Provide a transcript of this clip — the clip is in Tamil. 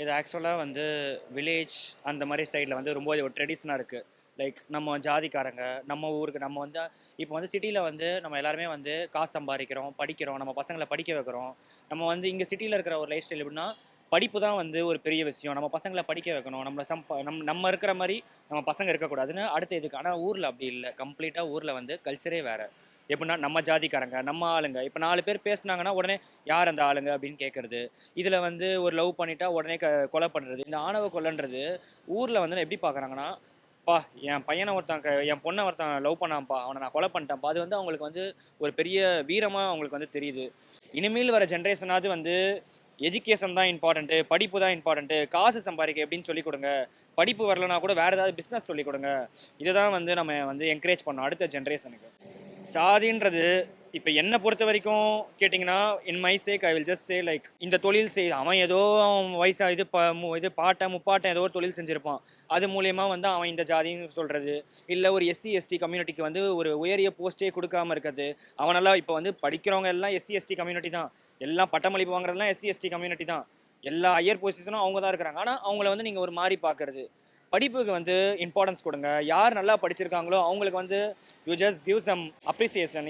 இது ஆக்சுவலாக வந்து வில்லேஜ் அந்த மாதிரி சைடில் வந்து ரொம்ப ஒரு ட்ரெடிஷனாக இருக்குது லைக் நம்ம ஜாதிக்காரங்க நம்ம ஊருக்கு நம்ம வந்து இப்போ வந்து சிட்டியில் வந்து நம்ம எல்லாருமே வந்து காசு சம்பாதிக்கிறோம் படிக்கிறோம் நம்ம பசங்களை படிக்க வைக்கிறோம். நம்ம வந்து இங்கே சிட்டியில் இருக்கிற ஒரு லைஃப் ஸ்டைல் எப்படின்னா படிப்பு தான் வந்து ஒரு பெரிய விஷயம். நம்ம பசங்களை படிக்க வைக்கணும் நம்மளை சம் நம் நம்ம இருக்கிற மாதிரி நம்ம பசங்க இருக்கக்கூடாதுன்னு அடுத்த இதுக்கு ஆனால் ஊரில் அப்படி இல்லை. கம்ப்ளீட்டாக ஊரில் வந்து கல்ச்சரே வேறு. எப்படின்னா நம்ம ஜாதிக்காரங்க நம்ம ஆளுங்க. இப்போ நாலு பேர் பேசுனாங்கன்னா உடனே யார் அந்த ஆளுங்க அப்படின்னு கேட்குறது இதில் வந்து ஒரு லவ் பண்ணிட்டா உடனே க கொலை பண்ணுறது இந்த ஆணவ கொலைன்றது ஊரில் வந்து எப்படி பார்க்குறாங்கன்னா பா என் பையனை ஒருத்தன் க- என் பொண்ணை ஒருத்தன் லவ் பண்ணான்ப்பா. அவனை நான் கொலை பண்ணிட்டேன்ப்பா. அது வந்து அவங்களுக்கு வந்து ஒரு பெரிய வீரமாக அவங்களுக்கு வந்து தெரியுது. இனிமேல் வர ஜென்ரேஷனாவது வந்து எஜுகேஷன் தான் இம்பார்ட்டண்ட்டு படிப்பு தான் இம்பார்ட்டண்ட்டு காசு சம்பாதிக்க எப்படின்னு சொல்லிக் கொடுங்க. படிப்பு வரலனா கூட வேறு ஏதாவது பிஸ்னஸ் சொல்லிக் கொடுங்க. இதை தான் வந்து நம்ம வந்து என்கரேஜ் பண்ணோம் அடுத்த ஜென்ரேஷனுக்கு சாதின்றது இப்போ என்னை பொறுத்த வரைக்கும் கேட்டிங்கன்னா in my sake I will just say like இந்த தொழில் செய் அவன் ஏதோ அவன் வயசாக இது ப மு- இது பாட்டன் முப்பாட்டன் ஏதோ ஒரு தொழில் செஞ்சுருப்பான். அது மூலயமா வந்து அவன் இந்த ஜாதின்னு சொல்கிறது இல்லை ஒரு எஸ்சி எஸ்டி கம்யூனிட்டிக்கு வந்து ஒரு உயரிய போஸ்ட்டே கொடுக்காம இருக்கிறது. அவனெல்லாம் இப்போ வந்து படிக்கிறவங்க எல்லாம் எஸ்சி எஸ்டி கம்யூனிட்டி தான். எல்லாம் பட்டமளிப்பு வாங்குறதுலாம் எஸ்சி எஸ்டி கம்யூனிட்டி தான். எல்லா ஹையர் பொசிஷனும் அவங்க தான் இருக்கிறாங்க. ஆனால் அவங்கள வந்து நீங்கள் ஒரு மாதிரி பார்க்கறது. படிப்புக்கு வந்து இம்பார்ட்டன்ஸ் கொடுங்க. யார் நல்லா படிச்சிருக்காங்களோ அவங்களுக்கு வந்து you just give some appreciation